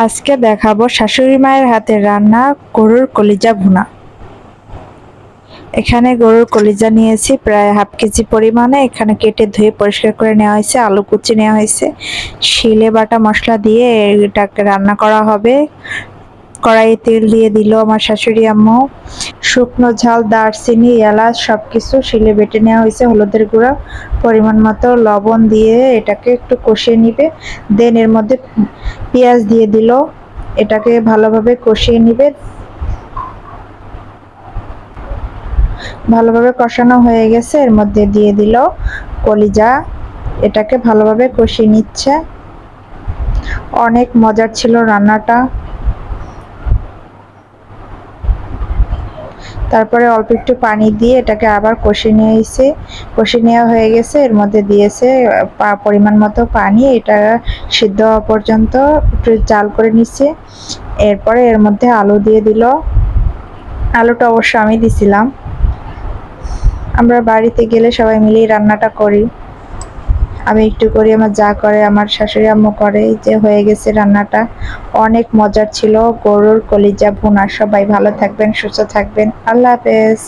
আজকে দেখাবো শাশুড়ি মায়ের হাতে রান্না গরুর কলিজা ভুনা। এখানে গরুর কলিজা নিয়েছি, প্রায় হাফ কেজি পরিমাণে। এখানে কেটে ধুয়ে পরিষ্কার করে নেওয়া হয়েছে, আলু কুচি নেওয়া হয়েছে। শিলে বাটা মশলা দিয়ে এটাকে রান্না করা হবে। কড়াইয়ে তেল দিয়ে দিল আমার শাশুড়ি আম্মু। শুকনো ঝাল, দারচিনি, এলাচ সব কিছু শিলে বেটে নেওয়া হয়েছে, হলুদের গুঁড়া, পরিমাণ মতো লবণ দিয়ে এটাকে একটু কষিয়ে নিবে। দেন এর মধ্যে পেঁয়াজ দিয়ে দিল, এটাকে ভালোভাবে কষিয়ে নিবে। ভালোভাবে কষানো হয়ে গেছে, এর মধ্যে দিয়ে দিল কলিজা, এটাকে ভালোভাবে কষিয়ে নিচ্ছে। অনেক মজার ছিল রান্নাটা। তারপরে অল্প একটু পানি দিয়ে এটাকে আবার কষে নিয়েছে, কষে নেওয়া হয়ে গেছে, এর মধ্যে দিয়েছে পরিমাণ মতো পানি, এটা সিদ্ধ হওয়া পর্যন্ত একটু জাল করে নিচ্ছে, এরপরে এর মধ্যে আলু দিয়ে দিল। আলুটা অবশ্য আমি দিছিলাম। আমরা বাড়িতে গেলে সবাই মিলেই রান্নাটা করি। আমি একটু করি আমার যা করে, আমার শাশুড়ি আম্মু করে যে হয়ে গেছে রান্নাটা। অনেক মজার ছিল। গরুর কলিজা ভুনা, সবাই ভালো থাকবেন, সুস্থ থাকবেন। আল্লাহ হাফেজ।